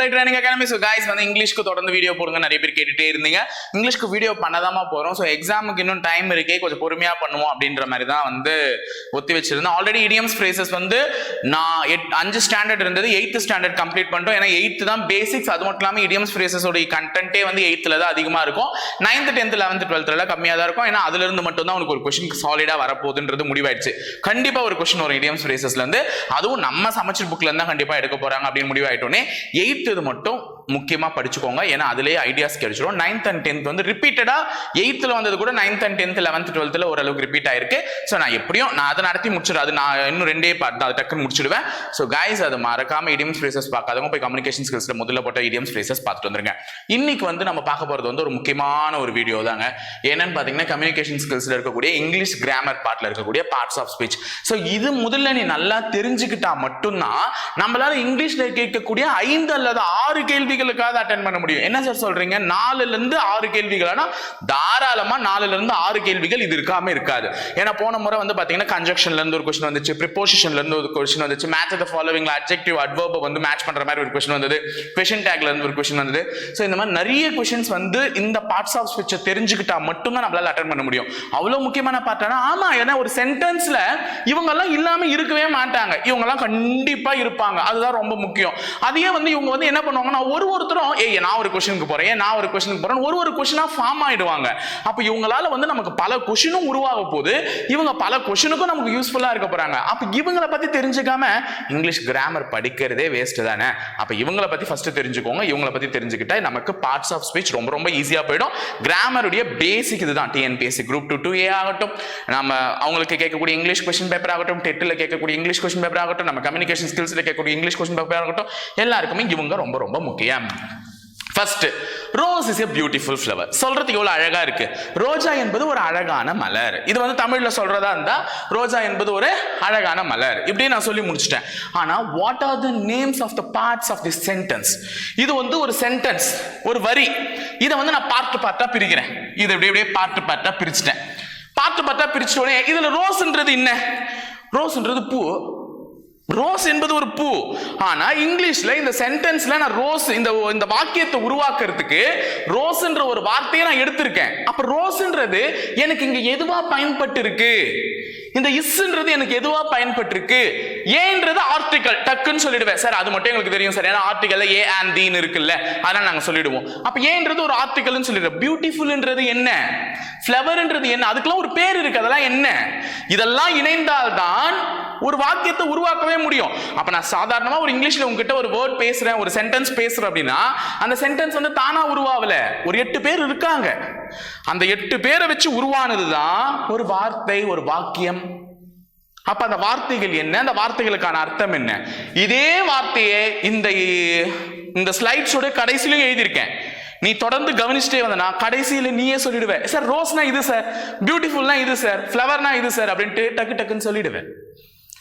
Guys training academy so guys வந்து இங்கிலீஷ்க்கு தொடர்ந்து வீடியோ போடுங்க நிறைய பேர் கேட்டுட்டே இருந்தீங்க. இங்கிலீஷ்க்கு வீடியோ பண்ணதாமா போகிறோம் ஸோ எக்ஸாமுக்கு இன்னும் டைம் இருக்கே. கொஞ்சம் பொறுமையாக பண்ணுவோம் அப்படின்ற மாதிரி தான் வந்து ஒத்தி வச்சிருந்தேன் ஆல்ரெடி இடியம்ஸ் ஃப்ரேசஸ் வந்து நான் எட் அஞ்சு ஸ்டாண்டர்ட் இருந்தது. எயித்து ஸ்டாண்டர்ட் கம்ப்ளீட் பண்ணிட்டோம். ஏன்னா எயித்து தான் பேசிக்ஸ் அது மட்டும் இல்லாமல் இடியம்ஸ் ஃப்ரேசஸோட கண்டென்ட்டே வந்து எயித்தில் தான் அதிகமாக இருக்கும். நைன்த்து டென்த் லெவன்த் டுவெல்த்தில் கம்மியாக தான் இருக்கும். ஏன்னா அதுல இருந்து மட்டும் தான் உனக்கு ஒரு கொஸ்டின் சாலிடாக வரப்போகுதுன்றது முடிவாயிடுச்சு. கண்டிப்பாக ஒரு கொஸ்டின் வரும் இடியம்ஸ் ஃப்ரேசஸ்லேருந்து அதுவும் நம்ம சமைச்சர் புக்ல தான் கண்டிப்பாக எடுக்க போறாங்க அப்படின்னு முடிவாயிட்டோன்னே எயித்து இது மட்டும் முக்கியமாக படிச்சுக்கோங்க. ஏன்னா அதுலேயே ஐடியாஸ் கிடைச்சிடும் நைன்த் அண்ட் டென்த் வந்து ரிப்பீட்டடாக எயித்துல வந்தது கூட நைன்த் அண்ட் டென்த் லெவன்த் டுவெல்த்தில் ஓரளவுக்கு ரிப்பீட் ஆயிருக்கு. ஸோ நான் எப்படியும் நான் அதை நடத்தி முடிச்சிடும் அது நான் இன்னும் ரெண்டே பார்ட் தான் அது டக்குன்னு முடிச்சிடுவேன். ஸோ கைஸ் அது மறக்காம இடியம்ஸ் ஃப்ரேசஸ் பார்க்காதவங்க போய் கம்யூனிகேஷன் ஸ்கில்ஸில் முதல்ல போட்ட இடியம்ஸ் ஃப்ரேசஸ் பார்த்துட்டு வந்துருங்க. இன்னைக்கு வந்து நம்ம பார்க்க போகிறது வந்து ஒரு முக்கியமான ஒரு வீடியோ தாங்க. என்னன்னு பார்த்தீங்கன்னா கம்யூனிகேஷன் ஸ்கில்ஸில் இருக்கக்கூடிய இங்கிலீஷ் கிராமர் பார்ட்டில் இருக்கக்கூடிய பார்ட்ஸ் ஆஃப் ஸ்பீச் ஸோ இது முதல்ல நீ நல்லா தெரிஞ்சுக்கிட்டா மட்டும்தான் நம்மளால இங்கிலீஷில் கேட்கக்கூடிய ஐந்து அல்லது ஆறு கேள்விகளுக்காக அட்டன் பண்ண முடியும். என்ன சார் சொல்றீங்க? நாலுல இருந்து ஆறு கேள்விகள் ஆனா தாராளமா நாலுல இருந்து ஆறு கேள்விகள் இது இருக்காம இருக்காது. ஏன்னா போன முறை வந்து பாத்தீங்கன்னா கன்ஜக்ஷன்ல இருந்து ஒரு கொஸ்டின் வந்துச்சு ப்ரிப்போசிஷன்ல இருந்து ஒரு கொஸ்டின் வந்துச்சு மேட்ச் த ஃபாலோவிங்ல அட்ஜெக்டிவ் அட்வர்ப வந்து மேட்ச் பண்ற மாதிரி ஒரு கொஸ்டின் வந்தது கொஷின் டேக்ல இருந்து ஒரு கொஸ்டின் வந்தது. ஸோ இந்த மாதிரி நிறைய கொஸ்டின்ஸ் வந்து இந்த பார்ட்ஸ் ஆஃப் ஸ்பீச்சை தெரிஞ்சுக்கிட்டா மட்டும்தான் நம்மளால அட்டன் பண்ண முடியும். அவ்வளவு முக்கியமான பார்ட்டானா ஆமா ஏன்னா ஒரு சென்டென்ஸ்ல இவங்க எல்லாம் இல்லாம இருக்கவே மாட்டாங்க. இவங்க எல்லாம் கண்டிப்பா இருப்பாங்க. அதுதான் ரொம்ப முக்கியம். அதையே வந்து இவங்க வந்து என்ன பண்ணுவாங்கன்னா ஒரு ஒரு ஒருத்தரும் ஏய் நான் ஒரு கொஷனுக்கு போறேன் ஏன் நான் ஒரு கொஸ்டினுக்கு போறேன் ஒரு ஒரு கொஷனாக ஃபார்ம் ஆயிடுவாங்க. அப்போ இவங்களால வந்து நமக்கு பல கொஷினும் உருவாக போகுது. இவங்க பல கொஷனுக்கும் நமக்கு யூஸ்ஃபுல்லாக இருக்க போறாங்க. அப்போ இவங்கள பத்தி தெரிஞ்சுக்காம இங்கிலீஷ் கிராமர் படிக்கிறதே வேஸ்ட் தானே? அப்போ இவங்களை பத்தி ஃபர்ஸ்ட் தெரிஞ்சுக்கோங்க. இவங்களை பத்தி தெரிஞ்சுக்கிட்டா நமக்கு பார்ட்ஸ் ஆஃப் ஸ்பீச் ரொம்ப ரொம்ப ஈஸியாக போயிடும். கிராமருடைய பேசிக் இதுதான் TNPSC group two two A ஆகட்டும். நம்ம அவங்களுக்கு கேட்கக்கூடிய இங்கிலீஷ் கொஸ்டின் பேப்பர் ஆகட்டும். டெட்டில் கேட்கக்கூடிய இங்கிலீஷ் கொஸ்டின் பேப்பர் ஆகட்டும். நம்ம கம்யூனிகேஷன் ஸ்கில்ஸில் கேட்கக்கூடிய இங்கிலீஷ் கொஸ்டின் பேப்பர் ஆகட்டும். எல்லாருக்குமே இவங்க ரொம்ப ரொம்ப முக்கியம். First rose is a beautiful flower சொல்றதுக்கு எவ்வளவு அழகா இருக்கு? ரோஜா என்பது ஒரு அழகான மலர். இது வந்து தமிழ்ல சொல்றதா இருந்தா ரோஜா என்பது ஒரு அழகான மலர். இப்படி நான் சொல்லி முடிச்சிட்டேன். ஆனா what are the names of the parts of the sentence இது வந்து ஒரு சென்டென்ஸ் ஒரு வரி. இதை வந்து நான் பார்ட்டு பார்ட்டா பிரிக்கிறேன். இதை இப்படி இப்படியே பார்ட்டு பார்ட்டா பிரிச்சிட்டேன். பார்ட்டு பார்ட்டா பிரிச்ச உடனே இதுல ரோஸ்ன்றது என்ன? ரோஸ்ன்றது பூ. ரோஸ் என்பது ஒரு பூ. ஆனா இங்கிலீஷ்ல இந்த சென்டென்ஸ்ல நான் ரோஸ் இந்த இந்த வாக்கியத்தை உருவாக்குறதுக்கு ரோஸ்ன்ற ஒரு வார்த்தையை நான் எடுத்திருக்கேன். அப்ப ரோஸ்ன்றது எனக்கு இங்க எதுவா பயன்பட்டு இருக்கு இந்த இஸ்ன்றது எனக்கு எதுவா பயன்பட்டிருக்கு? ஏன்றது ஆர்டிகல் டக்குன்னு சொல்லிடுவேன். சார் அது மட்டும் எங்களுக்கு தெரியும் சார். ஏன்னா ஆர்டிகல்ல ஏ அண்ட் தீன் இருக்குல்ல. அதனால நாங்க சொல்லிடுவோம். அப்ப ஏன்றது ஒரு ஆர்டிகல்னு சொல்லிடுறோம் பியூட்டிஃபுல்ன்றது என்ன? ஃப்ளவர்ன்றது என்ன? அதுக்கெல்லாம் ஒரு பேர் இருக்கு. அதெல்லாம் என்ன? இதெல்லாம் இணைந்தால்தான் ஒரு வாக்கியத்தை உருவாக்கவே முடியும். அப்ப நான் சாதாரணமா ஒரு இங்கிலீஷ்ல உங்ககிட்ட ஒரு வேர்ட் பேசுறேன் ஒரு சென்டென்ஸ் பேசுறேன் அப்படின்னா அந்த சென்டென்ஸ் வந்து தானா உருவாவல. ஒரு எட்டு பேர் இருக்காங்க. அந்த எட்டு பேரை வச்சு உருவானது தான் ஒரு வார்த்தை ஒரு வாக்கியம். அப்ப அந்த வார்த்தைகள் என்ன? அந்த வார்த்தைகளுக்கான அர்த்தம் என்ன? இதே வார்த்தையை இந்த இந்த ஸ்லைட்ஸோட கடைசியிலும் எழுதியிருக்கேன். நீ தொடர்ந்து கவனிச்சுட்டே வந்தனா கடைசியில் நீயே சொல்லிடுவேன். சார் ரோஸ்னா இது சார் பியூட்டிஃபுல்னா இது சார் ஃப்ளவர்னா இது சார் அப்படின்ட்டு டக்கு டக்குன்னு சொல்லிடுவேன்.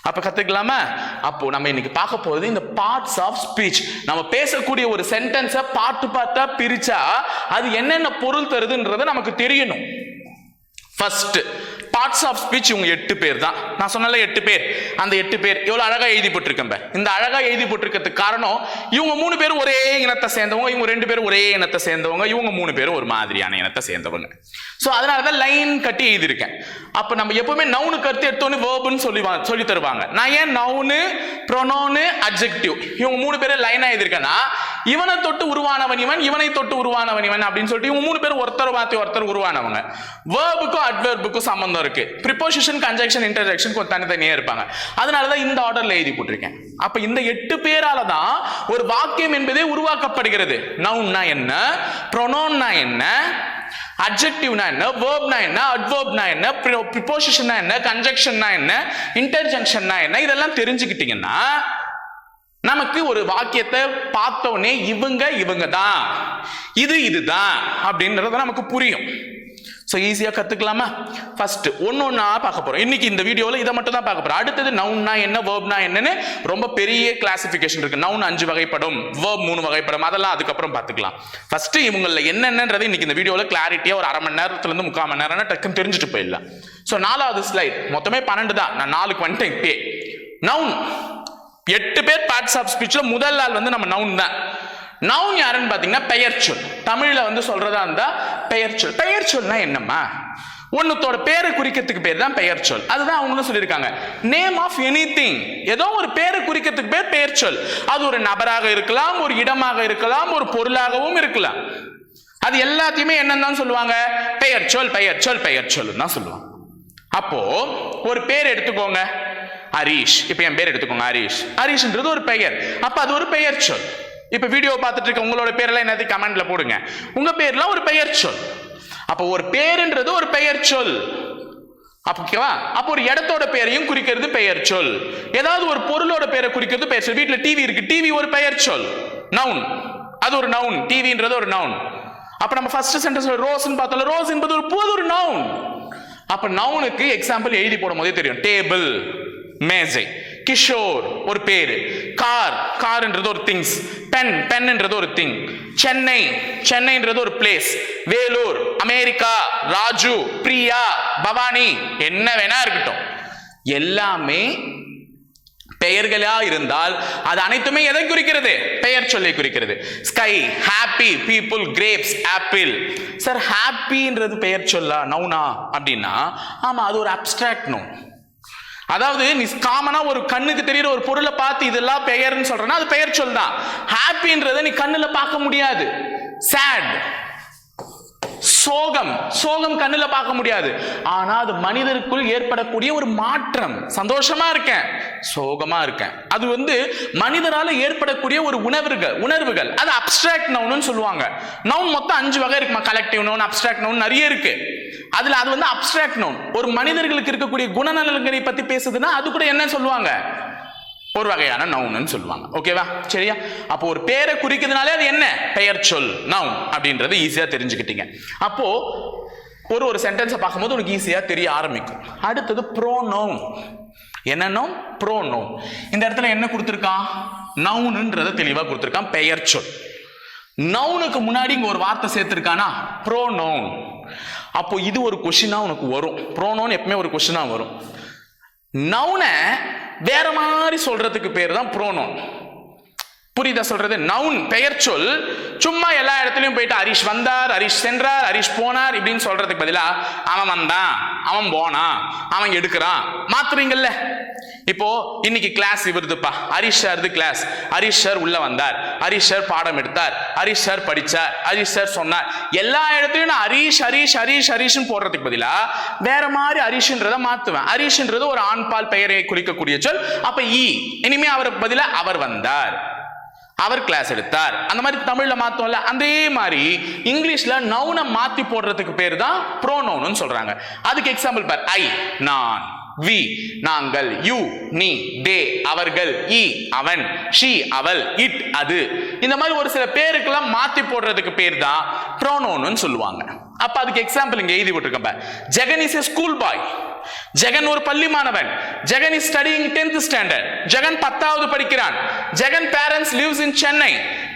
அப்ப கத்துக்கலாமா? அப்போ நம்ம இன்னைக்கு பார்க்க போறது இந்த பார்ட்ஸ் ஆஃப் ஸ்பீச் நம்ம பேசக்கூடிய ஒரு சென்டென்ஸை பார்த்து பார்த்தா பிரிச்சா அது என்னென்ன பொருள் தருதுன்றதை நமக்கு தெரியணும். ஃபர்ஸ்ட் பார்ட்ஸ் ஆஃப் ஸ்பீச் இவங்க எட்டு பேர் தான். நான் சொன்னல எட்டு பேர். அந்த எட்டு பேர் எவ்வளோ அழகாக எழுதி போட்டிருக்கேன் இந்த அழகாக எழுதி போட்டிருக்கிறதுக்கு காரணம் இவங்க மூணு பேரும் ஒரே இனத்தை சேர்ந்தவங்க இவங்க ரெண்டு பேரும் ஒரே இனத்தை சேர்ந்தவங்க இவங்க மூணு பேரும் ஒரு மாதிரியான இனத்தை சேர்ந்தவங்க. ஸோ அதனால தான் லைன் கட்டி எழுதியிருக்கேன். அப்போ நம்ம எப்பவுமே நவுனு கருத்து எடுத்தோன்னு வேர்புன்னு சொல்லி சொல்லி தருவாங்க. நான் ஏன் நவுனு ப்ரொனோனு அப்ஜெக்டிவ் இவங்க மூணு பேரும் லைனாக எழுதியிருக்கேன்னா இவனை தொட்டு உருவானவன் இவன் இவனை தொட்டு உருவானவன் இவன் அப்படின்னு சொல்லிட்டு இவங்க மூணு பேரும் ஒருத்தர் மாத்தி ஒருத்தர் உருவானவங்க. வேர்புக்கும் அட்வர்புக்கும் சம்பந்தம் இருக்கு. ப்ரிப்போசிஷன் கன்ஜெக்ஷன் இன்டர்ஜெக்ஷன் கொஞ்சம் தனித்தனியே இருப்பாங்க. அதனால தான் இந்த ஆர்டர்ல எழுதி போட்டிருக்கேன். அப்ப இந்த எட்டு பேரால தான் ஒரு வாக்கியம் என்பதே உருவாக்கப்படுகிறது. நவுன்னா என்ன? ப்ரொனோன்னா என்ன? அட்ஜெக்டிவ்னா என்ன? வேர்ப்னா என்ன? அட்வர்ப்னா என்ன? ப்ரிப்போசிஷன்னா என்ன? கன்ஜெக்ஷன்னா என்ன? இன்டர்ஜெக்ஷன்னா என்ன? இதெல்லாம் தெரிஞ்சுக்கிட்டீங்கன்னா நமக்கு ஒரு வாக்கியத்தை பார்த்தோன்னே இவங்க இவங்க தான் இது இதுதான். அப்படின்றது நமக்கு புரியும். ஸோ ஈஸியாக கற்றுக்கலாமா ஃபர்ஸ்ட் ஒன்று ஒன்றா பார்க்க போகிறோம் இன்றைக்கி இந்த வீடியோவில் இதை மட்டும் தான் பார்க்க போகிறோம் அடுத்தது நவுன்னா என்ன வேர்ப்னா என்னன்னு ரொம்ப பெரிய கிளாசிஃபிகேஷன் இருக்குது நவுன் அஞ்சு வகைப்படும் வேர்ப் மூணு வகைப்படும். அதெல்லாம் அதுக்கப்புறம் பார்த்துக்கலாம். ஃபர்ஸ்ட் இவங்களில் என்னென்னன்றது இன்றைக்கி இந்த வீடியோவில் கிளாரிட்டியாக ஒரு அரை மணி நேரத்துலேருந்து முக்கால் மணி நேரம்னா டக்குன்னு தெரிஞ்சுட்டு போயிடலாம். ஸோ நாலாவது ஸ்லைட் மொத்தமே பன்னெண்டு தான். நான் நாலுக்கு வந்துட்டேன் இப்பே நவுன் எட்டு பேர் பார்ட்ஸ் ஆஃப் ஸ்பீச்சில் முதல் ஆள் வந்து நம்ம நவுன் தான். நவுன் யாருன்னு பாத்தீங்கன்னா பெயர்ச்சொல் தமிழில் வந்து சொல்றதா இருந்தா பெயர்ச்சொல் பெயர்ச்சொல்னா என்னம்மா? ஒன்னுத்தோட பேரை குறிக்கிறதுக்கு பேர் தான் பெயர்ச்சொல் அதுதான் அவங்களும் சொல்லியிருக்காங்க. நேம் ஆஃப் எனி திங் ஏதோ ஒரு பேரை குறிக்கிறதுக்கு பேர் பெயர்ச்சொல் அது ஒரு நபராக இருக்கலாம் ஒரு இடமாக இருக்கலாம் ஒரு பொருளாகவும் இருக்கலாம். அது எல்லாத்தையுமே என்னன்னு தான் சொல்லுவாங்க? பெயர் சொல் பெயர் சொல் பெயர் சொல் தான் சொல்லுவாங்க. அப்போ ஒரு பேர் எடுத்துக்கோங்க. ஹரீஷ். இப்போ என் பேர் எடுத்துக்கோங்க ஹரீஷ். ஹரீஷ்ன்றது ஒரு பெயர். அப்போ அது ஒரு பெயர் சொல். இப்போ வீடியோ பார்த்துட்டு இருக்க உங்களோட பேரெல்லாம் என்னது? கமெண்ட்ல போடுங்க. உங்க பேர்லாம் ஒரு பெயர் சொல். அப்போ ஒரு பேருன்றது ஒரு பெயர் சொல். ஓகேவா அப்போ ஒரு இடத்தோட பெயரையும் குறிக்கிறது பெயர் சொல். ஏதாவது ஒரு பொருளோட பேரை குறிக்கிறது பெயர் சொல். வீட்டில் டிவி இருக்கு. டிவி ஒரு பெயர் சொல். நவுன் அது ஒரு நவுன் டிவின்றது ஒரு நவுன் அப்ப நம்ம ஃபர்ஸ்ட் சென்டென்ஸ் ரோஸ்னு பார்த்தோம்ல ரோஸ் என்பது ஒரு புது ஒரு நவுன் அப்ப நவுனுக்கு எக்ஸாம்பிள் எழுதி போடும் போதே தெரியும். டேபிள் மேஜை கிஷோர் ஒரு பேரு. கார் கார்ன்றது ஒரு திங்ஸ் பென் பென்ன்றது ஒரு திங் சென்னை சென்னைன்றது ஒரு பிளேஸ் வேலூர் அமெரிக்கா ராஜு பிரியா பவானி என்ன வேணா இருக்கட்டும். எல்லாமே பெயர்களா இருந்தால் அது அனைத்துமே எதை குறிக்கிறது? பெயர் சொல்லை குறிக்கிறது. Sky happy people grapes apple sir ஹாப்பின்றது பெயர் சொல்லா நவுனா அப்படின்னா ஆமா அது ஒரு அப்டிராக்ட் நோ அதாவது நீ காமனா ஒரு கண்ணுக்கு தெரியுற ஒரு பொருளை பார்த்து இதெல்லாம் பெயர்னு சொல்றேன்னா அது பெயர் சொல் தான் ஹாப்பின்றதை நீ கண்ணுல பார்க்க முடியாது. சேட் சோகம் சோகம் கண்ணுல பார்க்க முடியாது. ஆனா அது மனிதருக்குள் ஏற்படக்கூடிய ஒரு மாற்றம். சந்தோஷமா இருக்கேன் சோகமா இருக்கேன். அது வந்து மனிதரால ஏற்படக்கூடிய ஒரு உணர்வுகள் உணர்வுகள். அது அப்டிராக்ட் நவுன்னு சொல்லுவாங்க. நவுன் மொத்தம் அஞ்சு வகை இருக்குமா? கலெக்டிவ் நவுன் அப்டிராக்ட் நவுன் நிறைய இருக்கு. அதுல அது வந்து அப்டிராக்ட் நவுன் ஒரு மனிதர்களுக்கு இருக்கக்கூடிய குணநலன்களை பத்தி பேசுதுன்னா அது கூட என்ன சொல்லுவாங்க? ஒரு வகையான நவுன்னு சொல்லுவாங்க. ஓகேவா சரியா? அப்போ ஒரு பேரை குறிக்கிறதுனாலே அது என்ன? பெயர் சொல் நவுன் அப்படின்றது ஈஸியாக தெரிஞ்சுக்கிட்டீங்க. அப்போ ஒரு ஒரு சென்டென்ஸை பார்க்கும்போது உனக்கு ஈஸியாக தெரிய ஆரம்பிக்கும். அடுத்தது ப்ரோ நவுன் என்னன்னோ ப்ரோ நவுன் இந்த இடத்துல என்ன கொடுத்துருக்கான் நவுனுன்றதை தெளிவாக கொடுத்துருக்கான். பெயர் சொல். நவுனுக்கு முன்னாடி இங்கே ஒரு வார்த்தை சேர்த்துருக்கானா? ப்ரோ நவுன் அப்போ இது ஒரு கொஷினாக உனக்கு வரும். ப்ரோனோன் எப்பவுமே ஒரு கொஷினாக வரும். நவுனை வேற மாதிரி சொல்றதுக்கு பேர் தான் ப்ரோனோன் புரியுதா சொல்றது? நவுன் பெயர் சொல். சும்மா எல்லா இடத்துலயும் போயிட்டு ஹரிஷ் வந்தார் ஹரிஷ் சென்றார் ஹரிஷ் போனார் இப்படின்னு சொல்றதுக்கு பதிலா அவன் வந்தான் அவன் போனான் அவன் எடுக்கிறான். மாத்துறீங்கல்ல? இப்போ இன்னைக்கு கிளாஸ் இவருதுப்பா. ஹரிஷ் சார்து கிளாஸ் ஹரிஷ் சார் உள்ள வந்தார். ஹரிஷ் சார் பாடம் எடுத்தார். ஹரிஷ் சார் படிச்சார். ஹரிஷ் சார் சொன்னார். எல்லா இடத்துலயும் நான் ஹரிஷ் ஹரிஷ் ஹரிஷ் ஹரிஷ்னு போடுறதுக்கு பதிலா வேற மாதிரி ஹரிஷ்ன்றத மாத்துவேன். ஹரிஷ்ன்றது ஒரு ஆண்பால் பெயரை குறிக்கக்கூடிய சொல். அப்ப இ. இனிமே அவருக்கு பதிலா அவர் வந்தார். அவர் கிளாஸ் எடுத்தார். அந்த மாதிரி தமிழ்ல மாத்தோம்ல அதே மாதிரி இங்கிலீஷ்ல நவுனை மாத்தி போடுறதுக்கு பேர் தான் ப்ரோனவுன் சொல்றாங்க. அதுக்கு எக்ஸாம்பிள் பார். ஐ நான் வி நாங்கள் யூ நீ தே அவர்கள் இ அவன் ஷி அவள் இட் அது. இந்த மாதிரி ஒரு சில பேருக்கெல்லாம் மாத்தி போடுறதுக்கு பேர் தான் ப்ரோனோன்னு சொல்லுவாங்க. அப்ப அதுக்கு எக்ஸாம்பிள் இங்க எழுதி விட்டுருக்கப்ப Jagan is school boy Jagan ஒரு பள்ளி மாணவன் Jagan is studying tenth standard Jagan பத்தாவது படிக்கிறான். Jagan parents lives in Chennai.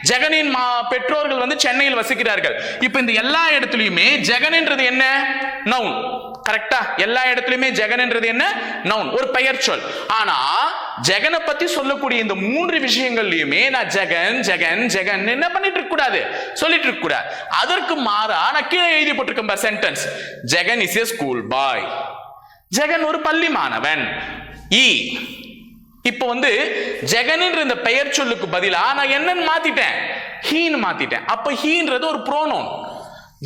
ஜெகனின் பெற்றோர்கள் வந்து சென்னையில் வசிக்கிறார்கள். இப்போ இந்த எல்லா இடத்துலயுமே ஜெகன்ன்றது என்ன? நவுன் கரெக்டா எல்லா இடத்துலயுமே ஜெகன்ன்றது என்ன? நவுன் ஒரு பெயர் சொல். ஆனா ஜெகனை பத்தி சொல்லக்கூடிய இந்த மூன்று விஷயங்கள்லயுமே நான் ஜெகன் ஜெகன் ஜெகன் என்ன பண்ணிட்டு இருக்க கூடாது? சொல்லிட்டு இருக்க கூடாது. அதற்கு மாறா நான் கீழே எழுதி போட்டிருக்கேன் sentence Jagan is a school boy Jagan ஒரு பள்ளி மாணவன். இ. இப்போ வந்து ஜெகன்ன்ற இந்த பெயர் சொல்லுக்கு பதிலாக நான் என்னன்னு மாத்திட்டேன். ஹீன்னு மாத்திட்டேன். அப்ப ஹீன்றது ஒரு ப்ரோனோன்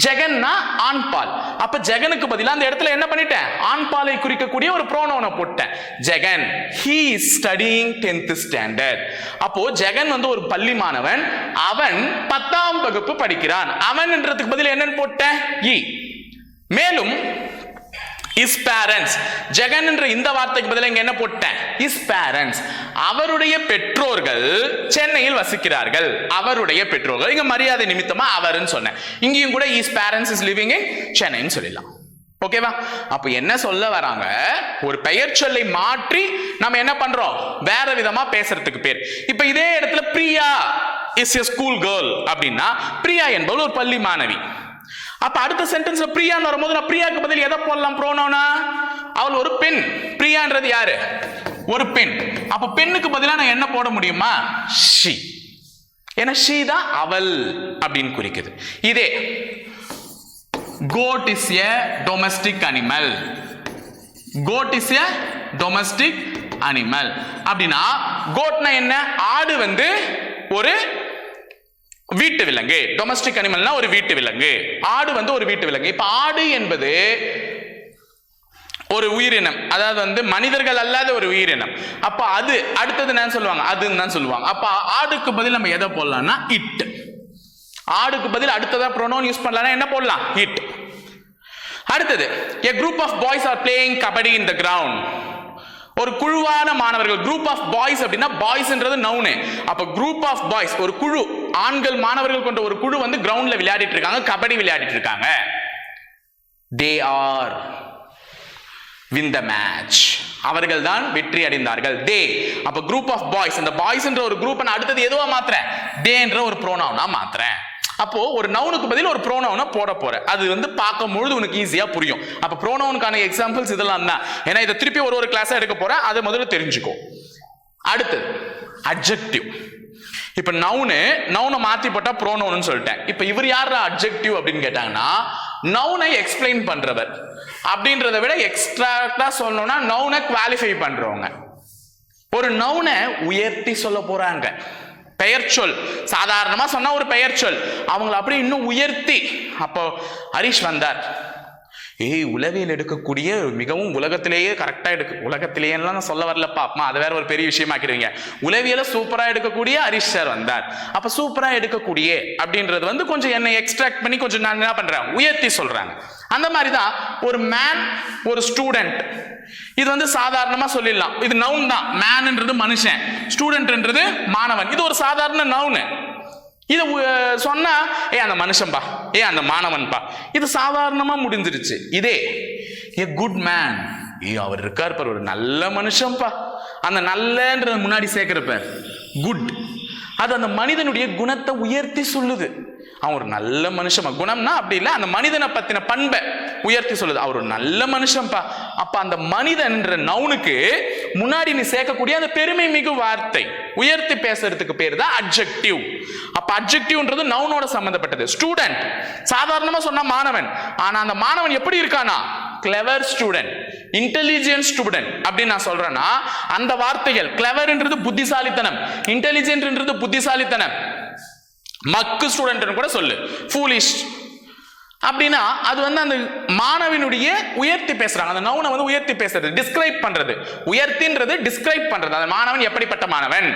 ஜெகன்னா ஆண்பால். அப்ப ஜெகனுக்கு பதிலா அந்த இடத்துல என்ன பண்ணிட்டேன்? ஆண்பாலை குறிக்கக்கூடிய ஒரு ப்ரோனோனை போட்டேன். Jagan he studying tenth standard அப்போ ஜெகன் வந்து ஒரு பள்ளி மாணவன். அவன் பத்தாம் வகுப்பு படிக்கிறான். அவன்ன்றதுக்கு பதில் என்னன்னு போட்டேன்? இ. மேலும் இஸ் பேரண்ட்ஸ் ஜெகன் என்ற இந்த வார்த்தைக்கு பதிலாக இங்க என்ன போட்டேன்? இஸ் பேரண்ட்ஸ் அவருடைய பெற்றோர்கள் சென்னையில் வசிக்கிறார்கள். அவருடைய பெற்றோர்கள். இங்க மரியாதை நிமித்தமா அவர்னு சொன்னேன். இங்கேயும் கூட is parents is living in சென்னைன்னு சொல்லிடலாம். ஓகேவா அப்ப என்ன சொல்ல வராங்க? ஒரு பெயர் சொல்லை மாற்றி நம்ம என்ன பண்றோம்? வேற விதமா பேசுறதுக்கு பேர். இப்ப இதே இடத்துல Priya is a school girl அப்படின்னா பிரியா என்பவள் ஒரு பள்ளி மாணவி. அப்ப அடுத்த சென்டென்ஸ்ல பிரியான்னு வரும்போது நான் பிரியாக்கு பதில் எதை போடலாம் ப்ரோனோனா? அவள் ஒரு பெண். பிரியான்றது யாரு? ஒரு பெண். அப்ப பெண்ணுக்கு பதிலா நான் என்ன போட முடியுமா? ஷி ஏன்னா ஷி தான் அவள் அப்படின்னு குறிக்குது. இதே goat is a domestic animal goat is a domestic animal அப்படின்னா கோட்னா என்ன? ஆடு வந்து ஒரு வீட்டு விலங்கு. டொமஸ்டிக் அனிமல்னா ஒரு வீட்டு விலங்கு. ஆடு வந்து ஒரு வீட்டு விலங்கு. இப்ப ஆடு என்பது ஒரு உயிரினம் அதாவது வந்து மனிதர்கள் அல்லாத ஒரு உயிரினம் அப்ப அது அடுத்தது என்ன சொல்லுவாங்க. அதுன்னு தான் சொல்லுவாங்க. அப்ப ஆடுக்கு பதில் நம்ம எதை போடலாம்னா இட். ஆடுக்கு பதில் அடுத்ததா ப்ரொனோன் யூஸ் பண்ணலாம்னா என்ன போடலாம்? இட். அடுத்தது a group of boys are playing kabaddi in the ground ஒரு குழுவான மாணவர்கள் குரூப் ஆஃப் பாய்ஸ் அப்படின்னா பாய்ஸ்ன்றது நவுனு அப்ப குரூப் ஆஃப் பாய்ஸ் ஒரு குழு ஆண்கள் மாணவர்கள் கொண்ட ஒரு குழு வந்து கிரவுண்ட்ல விளையாடிட்டு இருக்காங்க கபடி விளையாடிட்டு இருக்காங்க. They are win the match அவர்கள் தான் வெற்றி அடைந்தார்கள். தே அப்ப குரூப் ஆஃப் பாய்ஸ் அந்த பாய்ஸ்ன்ற ஒரு குரூப் நான் அடுத்தது எதுவா மாத்துறேன்? தேன்ற ஒரு ப்ரோனவுனா மாத்துறேன். அப்போ ஒரு நவுனுக்கு பதில் ஒரு ப்ரோனவுனை போட போற. அது வந்து பார்க்கும் பொழுது உனக்கு ஈஸியா புரியும். அப்ப ப்ரோனவுனுக்கான எக்ஸாம்பிள்ஸ் இதெல்லாம் தான் ஏன்னா இதை திருப்பி ஒரு ஒரு கிளாஸா எடுக்க போற அதை முதல்ல தெரிஞ்சுக்கோ. அடுத்து அட்ஜெக்டிவ் இப்ப நவுனு நவுனை மாத்தி போட்டா ப்ரோனவுன்னு சொல்லிட்டேன். இப்ப இவர் யார் அட்ஜெக்டிவ் அப்படின்னு கேட்டாங்கன்னா நவுனை எக்ஸ்பிளைன் பண்றவர். அப்படின்றத விட எக்ஸ்ட்ராக்டா சொல்லணும்னா நவுனை குவாலிஃபை பண்றவங்க. ஒரு நவுனை உயர்த்தி சொல்ல போறாங்க. பெயர் சொல். சாதாரணமாக சொன்னா ஒரு பெயர் சொல். அவங்கள அப்படியே இன்னும் உயர்த்தி. அப்போ ஹரிஷ் வந்தார். ஏய் உளவியல் எடுக்கக்கூடிய மிகவும் உலகத்திலேயே கரெக்டாக எடுக்க உலகத்திலேயெல்லாம் நான் சொல்ல வரலப்பா. அம்மா அது வேற ஒரு பெரிய விஷயமாக்கிடுவீங்க உளவியல சூப்பராக எடுக்கக்கூடிய ஹரிஷ் சார் வந்தார். அப்போ சூப்பராக எடுக்கக்கூடிய அப்படின்றது வந்து கொஞ்சம் என்னை எக்ஸ்ட்ராக்ட் பண்ணி கொஞ்சம் நான் என்ன பண்றேன் உயர்த்தி சொல்றாங்க. அந்த மாதிரி தான் ஒரு மேன் ஒரு ஸ்டூடெண்ட் இது வந்து சாதாரணமா சொல்லிடலாம். இது நவுன் தான். மேன்ன்றது மனுஷன். ஸ்டூடெண்ட்ன்றது மாணவன். இது ஒரு சாதாரண நவுனு இது உ- சொன்னா ஏ அந்த மனுஷன்பா ஏ அந்த மாணவன்பா இது சாதாரணமா முடிஞ்சிருச்சு. இதே ஏ குட் மேன் ஏ அவர் இருக்கார் பார் ஒரு நல்ல மனுஷன்பா அந்த நல்லன்ற முன்னாடி சேர்க்கிறப்ப குட் அது அந்த மனிதனுடைய குணத்தை உயர்த்தி சொல்லுது. அவன் ஒரு நல்ல மனுஷன். குணம்னா அப்படி இல்லை அந்த மனிதனை பத்தின பண்பை. உயர்த்தி சொல்லுது. அவர் ஒரு நல்ல மனுஷன்பா. அப்ப அந்த மனிதன்ற நவுனுக்கு முன்னாடி நீ சேர்க்கக்கூடிய அந்த பெருமை மிகு வார்த்தை. உயர்த்தி பேசுறதுக்கு பேர் தான் அட்ஜெக்டிவ் அப்ப அட்ஜெக்டிவ்ன்றது நவுனோட சம்பந்தப்பட்டது. ஸ்டூடெண்ட் சாதாரணமா சொன்னா மாணவன். ஆனா அந்த மாணவன் எப்படி இருக்கானா? கிளவர் ஸ்டூடெண்ட் இன்டெலிஜென்ட் ஸ்டூடெண்ட் அப்படின்னு நான் சொல்றேன்னா அந்த வார்த்தைகள் கிளவர்ன்றது புத்திசாலித்தனம். இன்டெலிஜென்ட்ன்றது புத்திசாலித்தனம். மக்கு ஸ்டூடெண்ட்னு கூட சொல்லு. ஃபூலிஷ் அப்படின்னா அது வந்து அந்த மாணவனுடைய உயர்த்தி பேசுறாங்க. அந்த நவுனை வந்து உயர்த்தி பேசுறது டிஸ்கிரைப் பண்றது. உயர்த்தின்றது டிஸ்கிரைப் பண்றது. அந்த மாணவன் எப்படிப்பட்ட மாணவன்?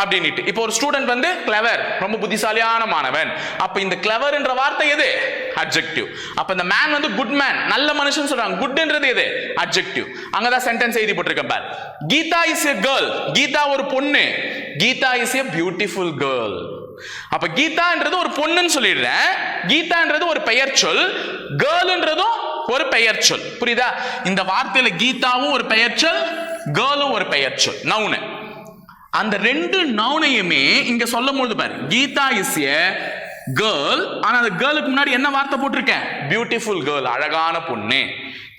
அப்படின்னுட்டு. இப்போ ஒரு ஸ்டூடெண்ட் வந்து கிளவர் ரொம்ப புத்திசாலியான மாணவன். அப்ப இந்த கிளவர் என்ற வார்த்தை எது? அட்ஜெக்டிவ் அப்ப இந்த மேன் வந்து குட் மேன் நல்ல மனுஷன் சொல்றாங்க. குட்ன்றது எது? அப்ஜெக்டிவ் அங்கதான் சென்டென்ஸ் எழுதி போட்டிருக்கேன் பார். Geetha is a girl Geetha ஒரு பொண்ணு. Geetha is a beautiful girl அப்ப கீதான்றது ஒரு பொண்ணுன்னு சொல்லிடுறேன். கீதான்றது ஒரு பெயர் சொல். கேர்ள்ன்றதும் ஒரு பெயர் சொல். புரியுதா? இந்த வார்த்தையில கீதாவும் ஒரு பெயர் சொல் கேர்ளும் ஒரு பெயர் சொல். நவுனு. அந்த ரெண்டு நவுனையுமே இங்க சொல்லும் பொழுது பாரு. கீதா இஸ் ஏ கேர்ள் ஆனா அந்த கேர்ளுக்கு முன்னாடி என்ன வார்த்தை போட்டிருக்கேன் பியூட்டிஃபுல் கேர்ள் அழகான பொண்ணு.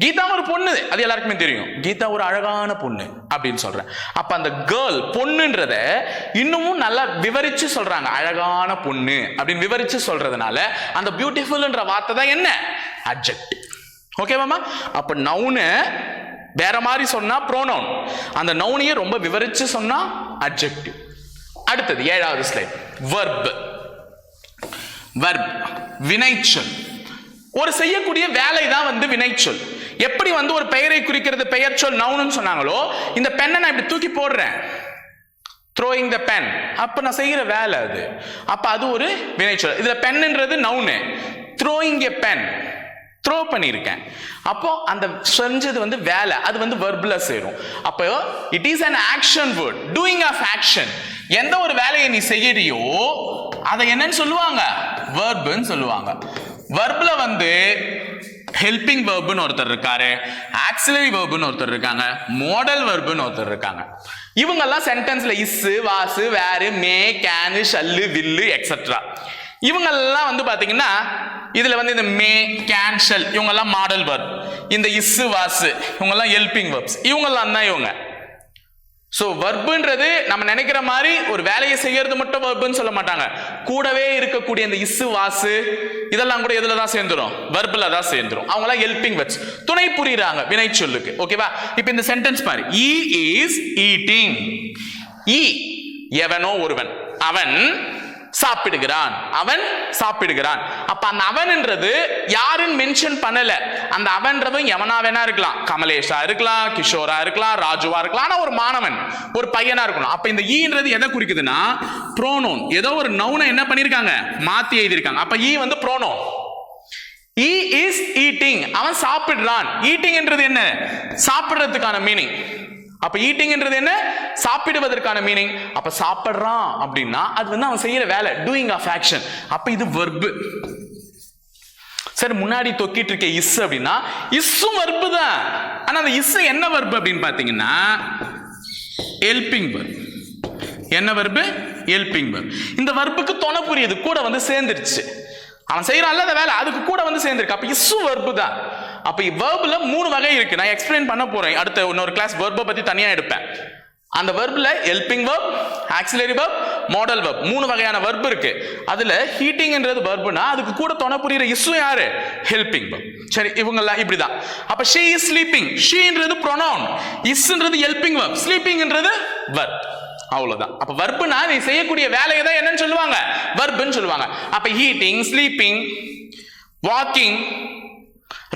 கீதா ஒரு பொண்ணு அது எல்லாருக்குமே தெரியும். கீதா ஒரு அழகான பொண்ணு அப்படின்னு சொல்றேன். அப்ப அந்த கேர்ள் பொண்ணுன்றத இன்னமும் நல்லா விவரிச்சு சொல்றாங்க. அழகான பொண்ணு அப்படின்னு விவரிச்சு சொல்றதுனால அந்த பியூட்டிஃபுல்ன்ற வார்த்தை தான் என்ன? அட்ஜெக்டிவ் ஓகேவாமா அப்ப நவுனு வேற மாதிரி சொன்னா ப்ரோனவுன் அந்த நவுனையே ரொம்ப விவரிச்சு சொன்னா அட்ஜெக்டிவ் அடுத்தது ஏழாவது ஸ்லைட் வர்பு வர்ப் வினைச்சொல் ஒரு செய்யக்கூடிய வேலை தான் வந்து வினைச்சொல் எப்படி வந்து ஒரு பெயரை குறிக்கிறது பெயர் சொல் நவுன்னு சொன்னாங்களோ இந்த பெண்ணை நான் இப்படி தூக்கி போடுறேன். த்ரோயிங் த பென் அப்ப நான் செய்கிற வேலை அது. அப்ப அது ஒரு வினைச்சொல் இதுல பென்ன்றது noun. Throwing a pen throw பண்ணியிருக்கேன். அப்போ அந்த செஞ்சது வந்து வேலை. அது வந்து வெர்பில் சேரும். அப்போ it is an action word doing of action எந்த ஒரு வேலையை நீ செய்யறியோ அதை என்னன்னு சொல்லுவாங்க? வர்புன்னு சொல்லுவாங்க. வர்பில் வந்து ஹெல்பிங் வர்புன்னு ஒருத்தர் இருக்காரு ஆக்சிலரி வெர்ப்னு ஒருத்தர் இருக்காங்க மாடல் வெர்ப்னு ஒருத்தர் இருக்காங்க. இவங்கெல்லாம் சென்டென்ஸ்ல இஸ்ஸு வாசு வேறு மே கேனு ஷல்லு வில்லு எக்ஸெட்ரா இவங்கெல்லாம் வந்து பார்த்தீங்கன்னா இதில் வந்து இந்த மே கேன்ஷல் இவங்கெல்லாம் மாடல் வெர்ப் இந்த இஸ்ஸு வாசு இவங்கெல்லாம் ஹெல்பிங் வெர்ப்ஸ் இவங்கெல்லாம் தான் இவங்க. ஸோ வர்புன்றது நம்ம நினைக்கிற மாதிரி ஒரு வேலையை செய்யறது மட்டும் வர்புன்னு சொல்ல மாட்டாங்க. கூடவே இருக்கக்கூடிய இந்த இசு வாசு இதெல்லாம் கூட எதுல தான் சேர்ந்துரும்? வர்பில் தான் சேர்ந்துரும். அவங்களாம் ஹெல்பிங் வேர்ட்ஸ் துணை புரியுறாங்க வினை சொல்லுக்கு. ஓகேவா இப்போ இந்த சென்டென்ஸ் பாரு. இ இஸ் ஈட்டிங் இ எவனோ ஒருவன். அவன் சாப்பிடுகிறான். அவன் சாப்பிடுகிறான். அப்ப அந்த அவன்ன்றது யாருன்னு மென்ஷன் பண்ணல. அந்த அவன்றதும் எவனா வேணா இருக்கலாம். கமலேஷா இருக்கலாம் கிஷோரா இருக்கலாம் ராஜுவா இருக்கலாம். ஆனா ஒரு மாணவன் ஒரு பையனா இருக்கணும். அப்ப இந்த ஈன்றது எதை குறிக்குதுன்னா ப்ரோனோன் ஏதோ ஒரு நவுனை என்ன பண்ணிருக்காங்க? மாத்தி எழுதியிருக்காங்க. அப்ப ஈ வந்து ப்ரோனோன் ஈ இஸ் ஈட்டிங் அவன் சாப்பிடுறான். ஈட்டிங்ன்றது என்ன? சாப்பிடுறதுக்கான மீனிங் அப்ப ஈட்டிங்ன்றது என்ன? சாப்பிடுவதற்கான மீனிங் அப்ப சாப்பிடுறான் அப்படின்னா அது வந்து அவன் செய்யற வேலை டூயிங் ஆஃப் ஆக்ஷன் அப்ப இது வெர்பு சரி முன்னாடி தொக்கிட்டு இருக்க இஸ் அப்படின்னா இஸ்ஸும் வர்பு தான். ஆனா அந்த இஸ் என்ன வர்பு அப்படின்னு பாத்தீங்கன்னா ஹெல்பிங் verb. என்ன வர்பு ஹெல்பிங் verb. இந்த வர்புக்கு துணை புரியுது கூட வந்து சேர்ந்துருச்சு. அவன் செய்யறான்ல அந்த வேலை அதுக்கு கூட வந்து சேர்ந்துருக்கு. அப்ப இஸ்ஸு வர்பு தான். அப்ப வேர்பில் மூணு வகை இருக்கு. நான் எக்ஸ்பிளைன் பண்ண போறேன். அடுத்த இன்னொரு கிளாஸ் வேர்பை பத்தி தனியா எடுப்பேன். அந்த வெர்ப்ல helping verb auxiliary verb modal verb மூணு வகையான verb இருக்கு. அதுல ஹீட்டிங்ன்றது வெர்ப்னா அதுக்கு கூட துணை புரியுற இஸ்ஸும் யாரு? Helping verb. சரி இவங்கெல்லாம் இப்படிதான். அப்ப ஷீ இஸ் ஸ்லீப்பிங் ஷீன்றது ப்ரொனவுன் இஸ்ன்றது ஹெல்பிங் verb. ஸ்லீப்பிங்ன்றது verb. அவ்வளவுதான். அப்ப வர்புனா நீ செய்யக்கூடிய வேலையை தான் என்னன்னு சொல்லுவாங்க. வர்புன்னு சொல்லுவாங்க. அப்ப ஹீட்டிங் ஸ்லீப்பிங் வாக்கிங்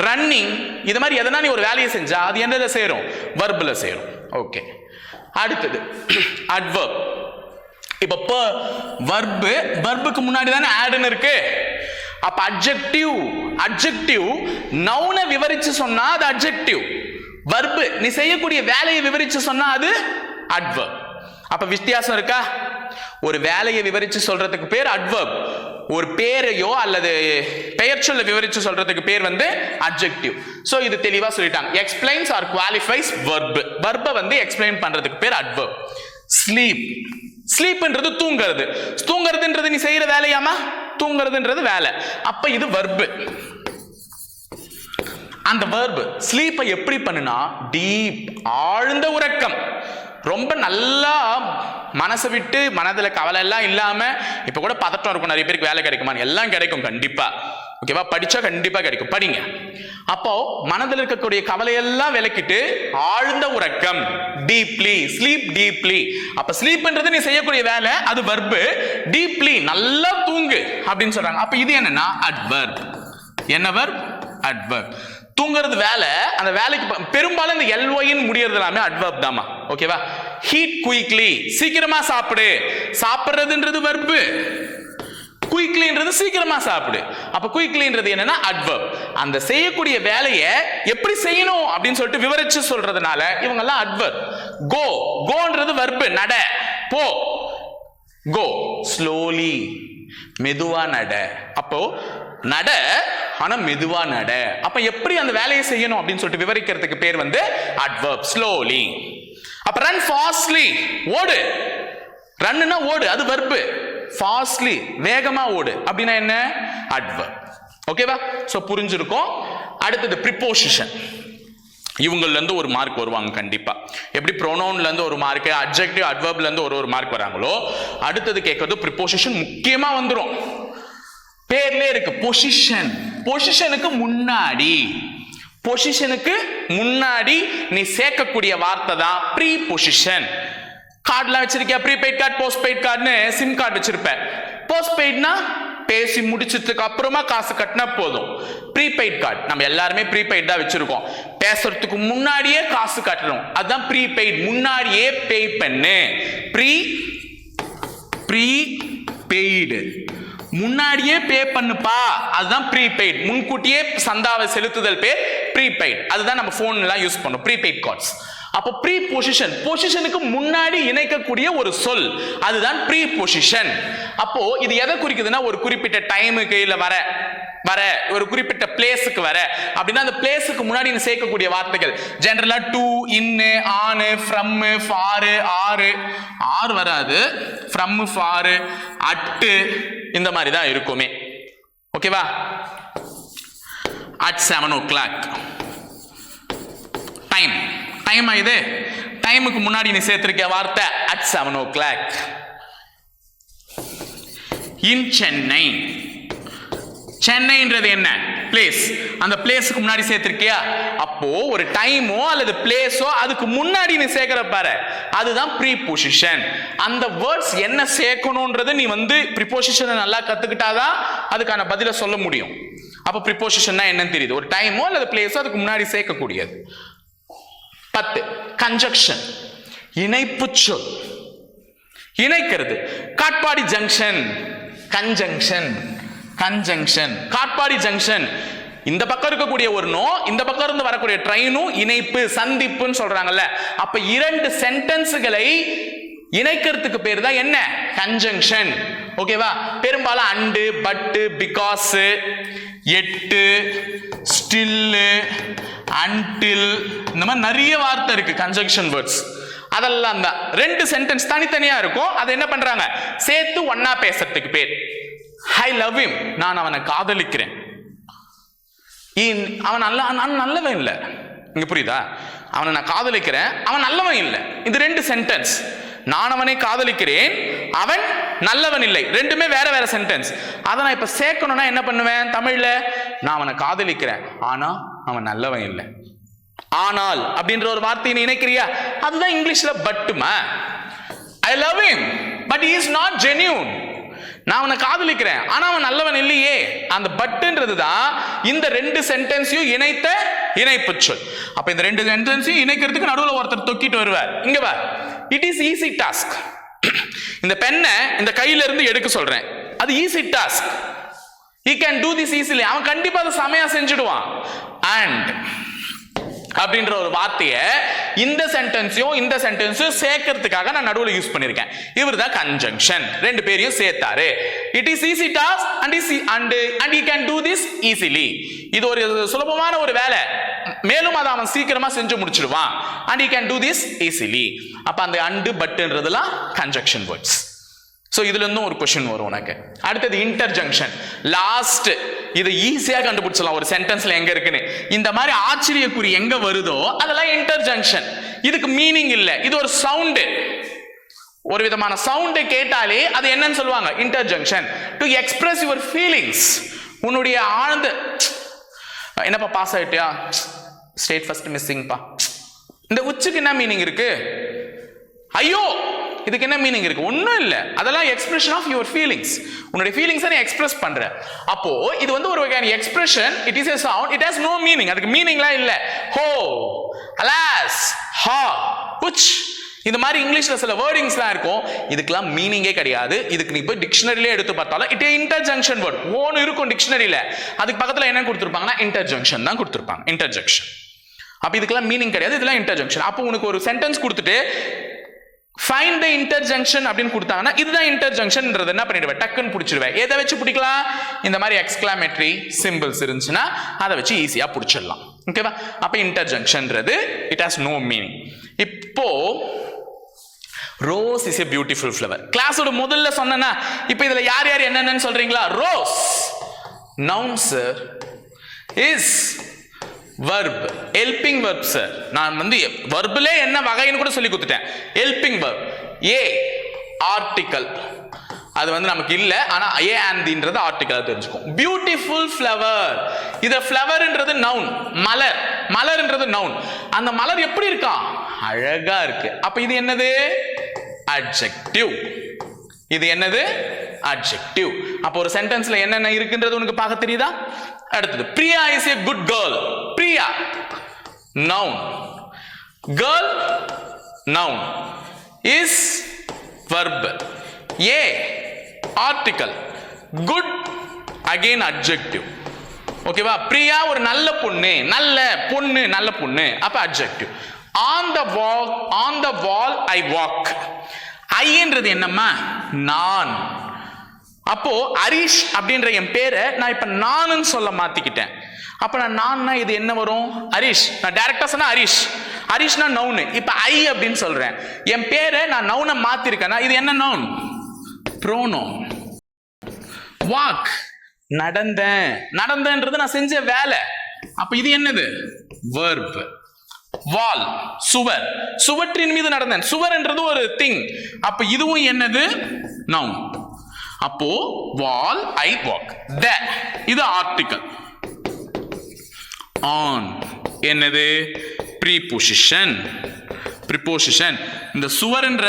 ரன்னிங் இது மாதிரி எதனா நீ ஒரு வேலையை செஞ்சா அது என்னத சேரும்? வர்பில் சேரும். ஓகே அடுத்தது அட்வர்ப் இப்போ ப வர்பு வர்புக்கு முன்னாடி தானே ஆடுன்னு இருக்கு? அப்ப அட்ஜெக்டிவ் அட்ஜெக்டிவ் நவுனை விவரிச்சு சொன்னா அது அட்ஜெக்டிவ் வர்பு நீ செய்யக்கூடிய வேலையை விவரிச்சு சொன்னா அது அட்வர்ப் அப்ப வித்தியாசம் இருக்கா? ஒரு வேலையை விவரிச்சு சொல்றதுக்கு பேர் அட்வர்ப் ஒரு பேரையோ அல்லது பெயர் சொல்ல விவரிச்சு சொல்றதுக்கு பேர் வந்து அப்ஜெக்டிவ் ஸோ இது தெளிவாக சொல்லிட்டாங்க. எக்ஸ்பிளைன்ஸ் ஆர் குவாலிஃபைஸ் வர்ப் வர்பை வந்து எக்ஸ்பிளைன் பண்றதுக்கு பேர் அட்வர்ப் ஸ்லீப் ஸ்லீப்ன்றது தூங்குறது. தூங்குறதுன்றது நீ செய்யற வேலையாமா தூங்குறதுன்றது வேலை. அப்ப இது வர்பு அந்த verb ஸ்லீப்பை எப்படி பண்ணுனா டீப் ஆழ்ந்த உறக்கம். ரொம்ப நல்லா மனசை விட்டு மனதில் கவலை எல்லாம் இல்லாமல் இப்போ கூட பதட்டம் இருக்கும். நிறைய பேருக்கு வேலை கிடைக்குமான்னு. எல்லாம் கிடைக்கும் கண்டிப்பாக ஓகேவா படித்தா கண்டிப்பாக கிடைக்கும். படிங்க. அப்போ மனதில் இருக்கக்கூடிய கவலையெல்லாம் விலக்கிட்டு ஆழ்ந்த உறக்கம். டீப்லி ஸ்லீப் டீப்லி அப்ப ஸ்லீப்ன்றது நீ செய்யக்கூடிய வேலை அது வர்பு டீப்லி நல்லா தூங்கு அப்படின்னு சொல்றாங்க. அப்ப இது என்னன்னா அட்வர்ப் என்ன வர்ப் அட்வர்ப் தூங்குறது வேலை அந்த வேலைக்கு பெரும்பாலும் இந்த எல்ஒயின் முடியறது எல்லாமே அட்வர்ப் தாமா ஓகேவா ஹீட் குயிக்லி சீக்கிரமா சாப்பிடு. சாப்பிட்றதுன்றது வர்பு குயிக்லின்றது சீக்கிரமா சாப்பிடு. அப்ப குயிக்லின்றது என்னன்னா அட்வர்ப் அந்த செய்யக்கூடிய வேலையை எப்படி செய்யணும் அப்படின்னு சொல்லிட்டு விவரிச்சு சொல்றதுனால இவங்க எல்லாம் அட்வர்ப் கோ கோன்றது வர்பு நட. போ. கோ ஸ்லோலி மெதுவா நட. அப்போ நட ஆனா மெதுவா நட. அப்ப எப்படி அந்த வேலையை செய்யணும் அப்படின்னு சொல்லிட்டு விவரிக்கிறதுக்கு பேர் வந்து அட்வர்ப் ஸ்லோலி அப்ப ரன் ஃபாஸ்ட்லி ஓடு. ரன்னுனா ஓடு அது வர்பு ஃபாஸ்ட்லி வேகமா ஓடு. அப்படின்னா என்ன? அட்வர்ப் ஓகேவா ஸோ புரிஞ்சிருக்கும். அடுத்தது ப்ரிப்போசிஷன் இவங்கள்லேருந்து ஒரு மார்க் வருவாங்க கண்டிப்பாக எப்படி ப்ரோனவுன்லேருந்து ஒரு மார்க் அட்ஜெக்டிவ் அட்வர்ப்லேருந்து ஒரு ஒரு மார்க் வராங்களோ அடுத்தது கேட்கறது ப்ரிப்போசிஷன் முக்கியமாக வந்துடும் பேர்லேயே இருக்கு. பொசிஷன் பொசிஷனுக்கு முன்னாடி. பொசிஷனுக்கு முன்னாடி நீ சேர்க்கக்கூடிய வார்த்தை தான் ப்ரீ பொசிஷன் கார்டுலாம் வச்சிருக்கியா? ப்ரீபெய்ட் கார்டு போஸ்ட் பெய்ட் கார்டுன்னு சிம் கார்டு வச்சிருப்பேன் போஸ்ட் பெய்ட்னா பேசி முடிச்சதுக்கு அப்புறமா காசு கட்டினா போதும். ப்ரீபெய்ட் கார்டு நம்ம எல்லாருமே ப்ரீபெய்ட் தான் வச்சிருக்கோம். பேசுறதுக்கு முன்னாடியே காசு கட்டணும். அதுதான் ப்ரீபெய்ட் முன்னாடியே பே பண்ணு. ப்ரீ ப்ரீ பெய்டு முன்னாடியே பே பண்ணுப்பா. அதுதான் ப்ரீபெய்ட் முன்கூட்டியே சந்தாவை செலுத்துதல் பேர் ப்ரீபெய்ட் அதுதான் நம்ம ஃபோன் எல்லாம் யூஸ் பண்ணோம். ப்ரீபெய்ட் கார்ட்ஸ் அப்போ ப்ரீ பொசிஷன் பொசிஷனுக்கு முன்னாடி இணைக்கக்கூடிய ஒரு சொல். அதுதான் ப்ரீ பொசிஷன் அப்போ இது எதை குறிக்குதுன்னா ஒரு குறிப்பிட்ட டைமுக்கு இல்ல வர வர ஒரு குறிப்பிட்ட பிளேஸுக்கு வர. அப்படின்னா அந்த பிளேஸுக்கு முன்னாடி நீ சேர்க்கக்கூடிய வார்த்தைகள். ஜென்ரலா டூ இன்னு ஆனு ஃப்ரம் ஃபாரு ஆறு. ஆறு வராது. ஃப்ரம் ஃபாரு அட்டு இந்த மாதிரி தான் இருக்குமே. ஓகேவா at seven o'clock time time இது? டைமுக்கு முன்னாடி நீ சேர்த்திருக்க வார்த்தை at seven o'clock in Chennai சென்னைன்றது என்ன? பிளேஸ் அந்த பிளேஸுக்கு முன்னாடி சேர்த்திருக்கியா? அப்போ ஒரு டைமோ அல்லது பிளேஸோ அதுக்கு முன்னாடி நீ சேர்க்கிற பாரு. அதுதான் ப்ரீ பொசிஷன் அந்த வேர்ட்ஸ் என்ன சேர்க்கணும்ன்றது நீ வந்து ப்ரிபோசிஷனை நல்லா கத்துக்கிட்டாதான் அதுக்கான பதிலை சொல்ல முடியும். அப்போ ப்ரிப்போசிஷன்னா என்னன்னு தெரியுது. ஒரு டைமோ அல்லது பிளேஸோ அதுக்கு முன்னாடி சேர்க்கக்கூடியது. பத்து கன்ஜக்ஷன் இணைப்பு சொல். இணைக்கிறது. Katpadi junction conjunction conjunction Katpadi junction இந்த பக்கம் இருக்கக்கூடிய ஒரு நோ இந்த பக்கம் இருந்து வரக்கூடிய ட்ரெயினும் இணைப்பு சந்திப்புன்னு சொல்றாங்கல்ல. அப்ப இரண்டு சென்டென்ஸுகளை இணைக்கிறதுக்கு பேர் தான் என்ன? கன்ஜங்ஷன் ஓகேவா பெரும்பாலும் அண்டு பட்டு பிகாஸ் எட்டு ஸ்டில்லு அன்டில் இந்த மாதிரி நிறைய வார்த்தை இருக்கு கன்ஜங்ஷன் வேர்ட்ஸ் அதெல்லாம் தான். ரெண்டு சென்டென்ஸ் தனித்தனியா இருக்கும். அதை என்ன பண்றாங்க? சேர்த்து ஒன்னா பேசுறதுக்கு பேர். ஐ லவ் இம் நான் அவனை காதலிக்கிறேன். இன்- அவன் நல்ல நான் நல்லவன் இல்லை. இங்கே புரியுதா? அவனை நான் காதலிக்கிறேன் அவன் நல்லவன் இல்லை. இது ரெண்டு சென்டென்ஸ் நான் அவனை காதலிக்கிறேன் அவன் நல்லவன் இல்லை. ரெண்டுமே வேற வேற சென்டென்ஸ் அதை நான் இப்போ சேர்க்கணும்னா என்ன பண்ணுவேன் தமிழில்? நான் அவனை காதலிக்கிறேன். ஆனால் அவன் நல்லவன் இல்லை. ஆனால் அப்படின்ற ஒரு வார்த்தையை நீ இணைக்கிறியா? அதுதான் இங்கிலீஷில் பட்டுமா I love him but is not genuine நான் அவனை காதலிக்கிறேன். ஆனா அவன் நல்லவன் இல்லையே. அந்த பட்டுன்றது தான் இந்த ரெண்டு சென்டென்ஸையும் இணைத்த இணைப்பு சொல். அப்ப இந்த ரெண்டு சென்டென்ஸையும் இணைக்கிறதுக்கு நடுவில் ஒருத்தர் தொக்கிட்டு வருவார். இங்க வா இட் இஸ் ஈஸி டாஸ்க் இந்த பெண்ணை இந்த கையில இருந்து எடுக்க சொல்றேன். அது easy task he can do this easily அவன் கண்டிப்பா அதை செமையா செஞ்சுடுவான். அண்ட் அப்படின்ற ஒரு வார்த்தையை இந்த சென்டென்ஸையும் இந்த சென்டென்ஸையும் சேர்க்கறதுக்காக நான் நடுவில் யூஸ் பண்ணியிருக்கேன் இவர் தான் கன்ஜங்ஷன் ரெண்டு பேரையும் சேர்த்தாரு. It is easy task and is and and you can do this easily இது ஒரு சுலபமான ஒரு வேலை. மேலும் அதை அவன் சீக்கிரமா செஞ்சு முடிச்சிடுவான். And you can do this easily அப்ப அந்த அண்டு பட்டுன்றதுலாம் கன்ஜங்ஷன் வேர்ட்ஸ் ஸோ இதுல இருந்தும் ஒரு கொஸ்டின் வரும் உனக்கு. அடுத்தது இன்டர்ஜங்ஷன் லாஸ்ட் இது ஈஸியாக கண்டுபிடிச்சலாம் ஒரு சென்டென்ஸ்ல எங்க இருக்குன்னு. இந்த மாதிரி ஆச்சரியக்குறி எங்க வருதோ அதெல்லாம் இன்டர்ஜங்ஷன் இதுக்கு மீனிங் இல்லை. இது ஒரு சவுண்டு ஒரு விதமான சவுண்டை கேட்டாலே அது என்னன்னு சொல்லுவாங்க. Interjection to express your feelings உன்னுடைய ஆழ்ந்த என்னப்பா பாஸ் ஆயிட்டியா? ஸ்டேட் ஃபர்ஸ்ட் மிஸ்ஸிங்ப்பா இந்த உச்சுக்கு என்ன மீனிங் இருக்கு? ஐயோ! இதுக்கு என்ன மீனிங் இருக்கு? ஒன்றும் இல்லை. அதெல்லாம் எக்ஸ்பிரஷன் ஆஃப் யுவர் ஃபீலிங்ஸ் உன்னுடைய ஃபீலிங்ஸை நீ எக்ஸ்பிரஸ் பண்ற. அப்போ இது வந்து ஒரு வகையான expression it is a sound it has no meaning அதுக்கு மீனிங்லாம் இல்லை. ஹோ அலாஸ் ஹா புச் இந்த மாதிரி இங்கிலீஷில் சில வேர்டிங்ஸ்லாம் இருக்கும். இதுக்கெல்லாம் மீனிங்கே கிடையாது. இதுக்கு நீ போய் டிக்ஷனரிலே எடுத்து பார்த்தாலும் இட் இன்டர்ஜங்ஷன் வேர்ட் ஓன்னு இருக்கும் டிக்ஷனரியில் அதுக்கு பக்கத்தில் என்ன கொடுத்துருப்பாங்கன்னா இன்டர்ஜங்ஷன் தான் கொடுத்துருப்பாங்க. இன்டர்ஜங்ஷன் அப்போ இதுக்கெல்லாம் மீனிங் கிடையாது. இதெல்லாம் இன்டர்ஜங்ஷன் அப்போ உனக்கு ஒரு சென்டென்ஸ் கொடுத்துட்டு ஃபைண்ட் த இன்டர்ஜங்ஷன் அப்படின்னு கொடுத்தாங்கன்னா இதுதான் இன்டர்ஜங்ஷன்ன்றது என்ன பண்ணிடுவேன்? டக்குன்னு பிடிச்சிடுவேன். எதை வச்சு பிடிக்கலாம்? இந்த மாதிரி எக்ஸ்கிளாமெட்ரி சிம்பிள்ஸ் இருந்துச்சுன்னா அதை வச்சு ஈஸியாக பிடிச்சிடலாம். ஓகேவா அப்போ இன்டர்ஜங்ஷன்றது இட் ஹாஸ் நோ மீனிங் இப்போ rose is a beautiful flower கிளாஸோட முதல்ல சொன்னேன்னா இப்போ இதில் யார் யார் என்னென்னு சொல்றீங்களா? Rose noun sir is verb helping verb sir நான் வந்து வர்பிலே என்ன வகைன்னு கூட சொல்லி கொடுத்துட்டேன். ஹெல்பிங் வர்ப் ஏ ஆர்டிக்கல் அது வந்து நமக்கு இல்லை. ஆனால் ஏ ஆந்தின்றது ஆர்டிக்கல் தெரிஞ்சுக்கும். பியூட்டிஃபுல் ஃப்ளவர் இதை ஃப்ளவர்ன்றது நவுன் மலர். மலர்ன்றது நவுன் அந்த மலர் எப்படி இருக்கா? அழகா இருக்கு. அப்போ இது என்னது? அட்ஜெக்டிவ் இது என்னது? அட்ஜெக்டிவ் அப்போ ஒரு சென்டென்ஸ்ல என்னென்ன இருக்குன்றது உனக்கு பார்க்க தெரியுதா? அடுத்தது Priya is a good girl Priya noun girl noun is verb a article good again adjective ஓகேவா பிரியா ஒரு நல்ல பொண்ணு நல்ல பொண்ணு நல்ல பொண்ணு. அப்ப adjective on the wall on the wall I walk ஐன்றது என்னம்மா? நான். அப்போ ஹரிஷ் அப்படின்ற என் பேரை நான் இப்ப நானுன்னு சொல்ல மாத்திக்கிட்டேன். அப்ப நான் நான்னா இது என்ன வரும்? ஹரிஷ். நான் டைரக்டா சொன்னா ஹரிஷ். ஹரிஷ்னா நவுனு இப்ப ஐ அப்படின்னு சொல்றேன். என் பேரை நான் நவுனை மாத்திருக்கேன்னா இது என்ன நவுன் ப்ரோனோ வாக் நடந்தேன். நடந்தேன்றது நான் செஞ்ச வேலை. அப்ப இது என்னது? verb. வால். சுவர். சுவற்றின் மீது நடந்தேன். சுவர்ன்றது ஒரு திங் அப்ப இதுவும் என்னது? நவுன் அப்போ வால் ஐ வாக். த. இது ஆர்டிக்கல் ஆன் என்னது? ப்ரீபொசிஷன் ப்ரிப்போசிஷன் இந்த சுவர்ன்ற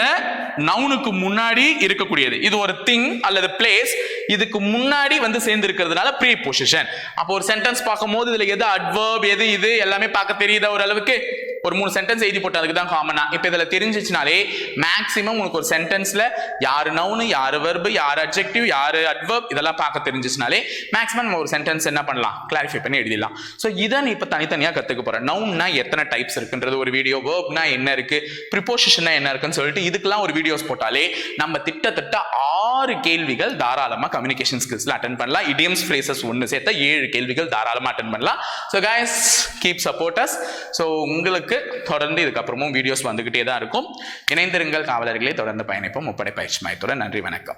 நவுனுக்கு முன்னாடி இருக்கக்கூடியது. இது ஒரு திங் அல்லது பிளேஸ் இதுக்கு முன்னாடி வந்து சேர்ந்து இருக்கிறதுனால ப்ரீ பொசிஷன் அப்போ ஒரு சென்டென்ஸ் பார்க்கும்போது இதுல எது அட்வர்ப் எது இது எல்லாமே பார்க்க தெரியுதா ஓரளவுக்கு ஒரு மூணு சென்டென்ஸ் எழுதி போட்டு அதுக்கு தான் காமனா இப்போ இதில் தெரிஞ்சிச்சுனாலே மேக்ஸிமம் உனக்கு ஒரு சென்டென்ஸில் யார் நவுனு யார் வெர்பு யார் அப்ஜெக்டிவ் யார் அட்வர்ப் இதெல்லாம் பார்க்க தெரிஞ்சிச்சுனாலே மேக்ஸிமம் நம்ம ஒரு சென்டென்ஸ் என்ன பண்ணலாம்? கிளாரிஃபை பண்ணி எழுதிடலாம். ஸோ இதை நீ இப்போ தனித்தனியாக கற்றுக்க போகிறேன் நவுன்னா எத்தனை டைப்ஸ் இருக்குன்றது ஒரு வீடியோ வேர்ப்னா என்ன இருக்குது ப்ரிப்போசிஷன்னா என்ன இருக்குன்னு சொல்லிட்டு இதுக்கெல்லாம் ஒரு வீடியோஸ் போட்டாலே நம்ம திட்டத்தட்ட ஆறு ஆறு கேள்விகள் தாராளமாக கம்யூனிகேஷன் ஸ்கில்ஸில் அட்டன் பண்ணலாம். இடியம்ஸ் ஃப்ரேசஸ் ஒன்று சேர்த்த ஏழு கேள்விகள் தாராளமாக அட்டன் பண்ணலாம். So guys keep support us so உங்களுக்கு தொடர்ந்து இதுக்கப்புறமும் வீடியோஸ் வந்துக்கிட்டே தான் இருக்கும். இணைந்திருங்கள் காவலர்களை. தொடர்ந்து பயணிப்போம். முப்படை பயிற்சி மையத்துடன் நன்றி வணக்கம்.